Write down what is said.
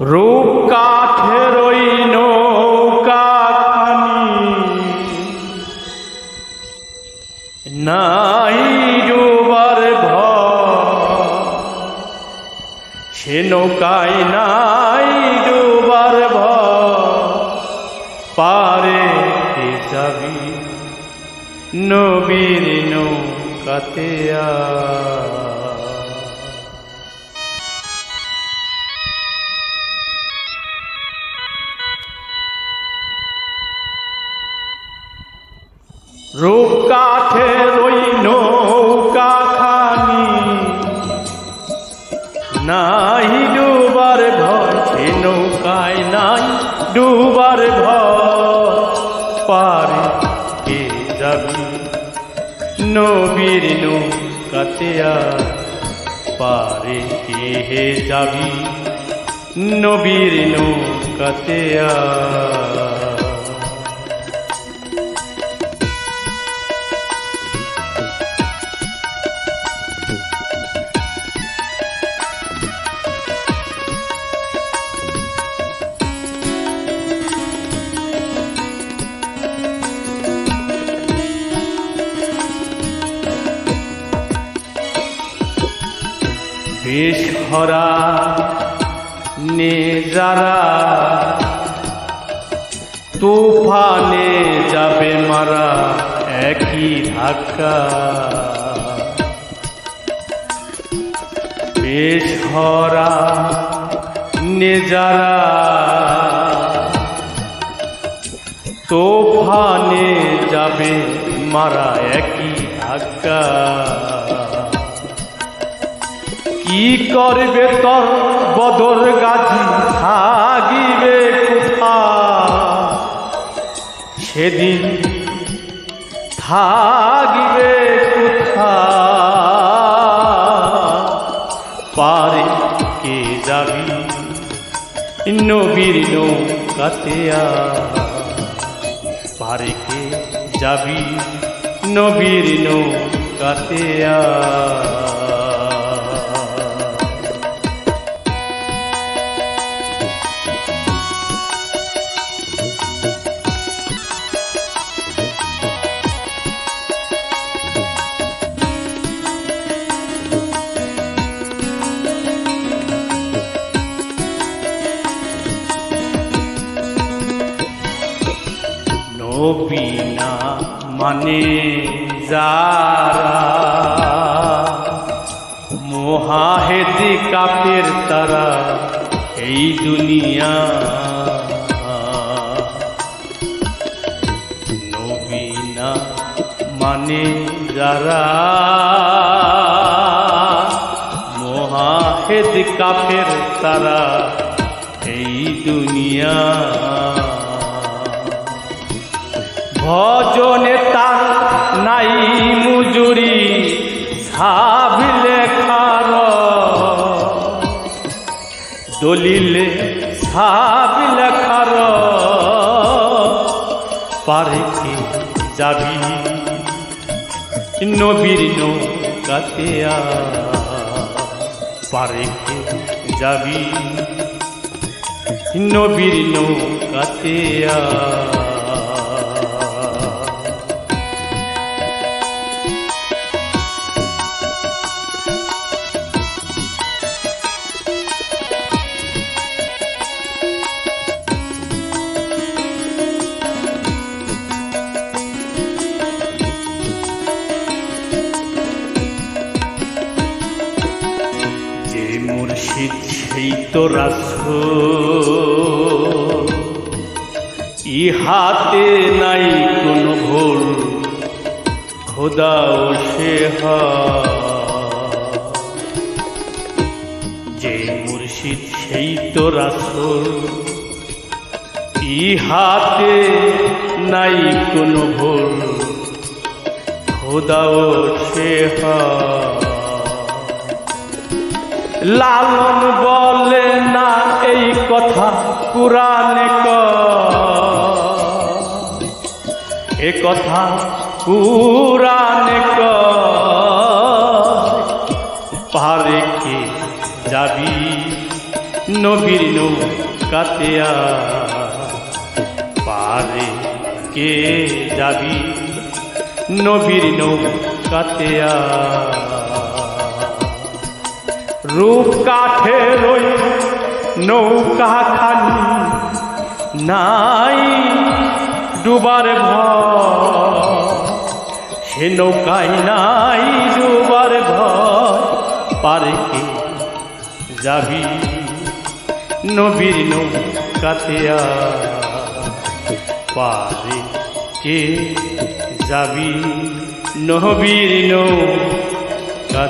রূপ কাঠের ওই নৌকাখানি নাই সে নৌকায় নাই ডুবার পারে যাবি? নবীর নৌকাতে আ পারে কে যাবি নবীর নৌকাতে আর পারে কে হে যাবি নবীর নৌকাতে আর বেশ হরা নে যারা, তুফানে যাবে মারা, একই ধাক্কা। বেশ হরা নে যারা, তোফানে যাবে মারা, একই ধাক্কা। কি করবে তোর বদর গাছি থাকিবে কোথা সেদিন থাকিবে কোথা পারে কে যাবি নবীর নৌকাতে পারে কে যাবি? নবীর নৌকাতে আ নবীনা মানে যারা মহাহেদি কাপের তারা এই দুনিয়া। নবীনা মানে যারা মহাহেদ কাপের তারা এই দুনিয়া। ভজনে তার নাই মুজুরি, সাবিলে খার দলিলে সাবিলে খার পারে কি যাবি? নবীর নৌকাতে পারে কি যাবি? নবীর নৌকাতে রাসূল ইহাতে নাই কোনো ভুল খোদা ও সে যে মুর্শিদ সেই তো রাসূল, ইহাতে নাই কোনো ভুল খোদা ও সে লালন বলে না এই কথা পুরাণে ক। এ কথা পুরাণে পারে কে যাবি? নবীর নৌকাতেয়া পারে কে যাবি? নবীর নৌকাতেয়া রূপ কাঠে রই নৌকা খানি নাই ডুবার ভয়। সে নৌকায় নাই ডুবার ভয়। পারে কে যাবি নবীর নৌকাতেয়া পারে কে যাবি নবীর নৌকাতেয়া